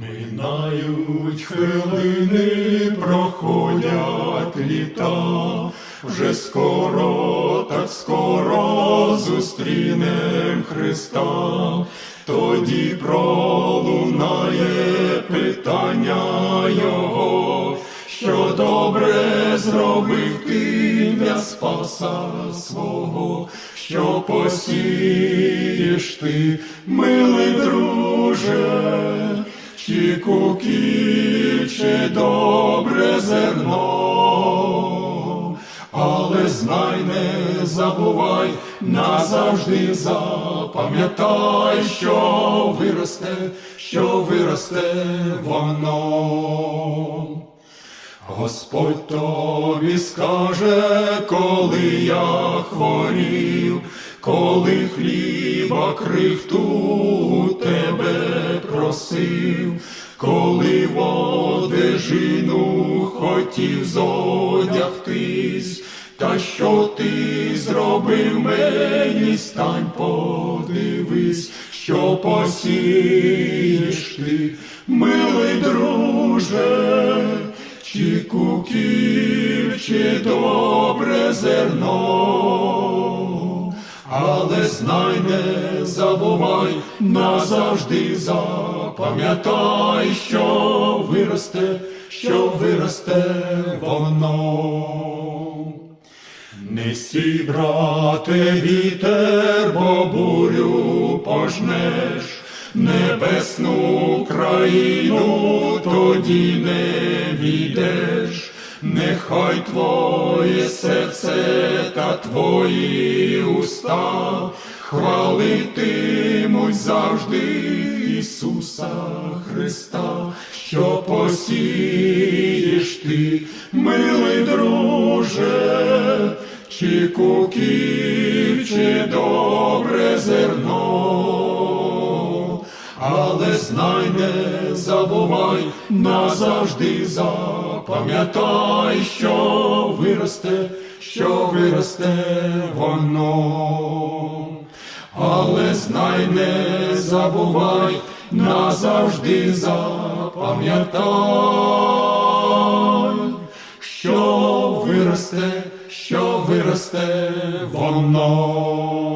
Минають хвилини, проходять літа, вже скоро, так скоро зустрінем Христа, тоді пролунає питання Його, що добре зробив ти для спаса свого, що посієш ти, милий друже, чи кукіль, чи добре зерно, але знай, не забувай, назавжди запам'ятай, що виросте, що виросте воно. Господь тобі скаже, коли я хворів, коли хліба крихту тебе просив, коли в одежину хотів зодягтись, та що ти зробив мені, стань подивись, що посієш ти, милий друже чи кукіль, чи добре зерно, але знай, не забувай, назавжди запам'ятай, що виросте, що виросте воно. Не сій, брате, вітер, бо бурю пожнеш, небесну країну тоді не війдеш, нехай твоє серце та твої уста хвалитимуть завжди Ісуса Христа, що посієш ти, милий друже, чи кукіль, чи добре зерно, але знай, не забувай, назавжди запам'ятай, що виросте, що виросте воно. Але знай, не забувай, назавжди запам'ятай, що виросте, що виросте воно.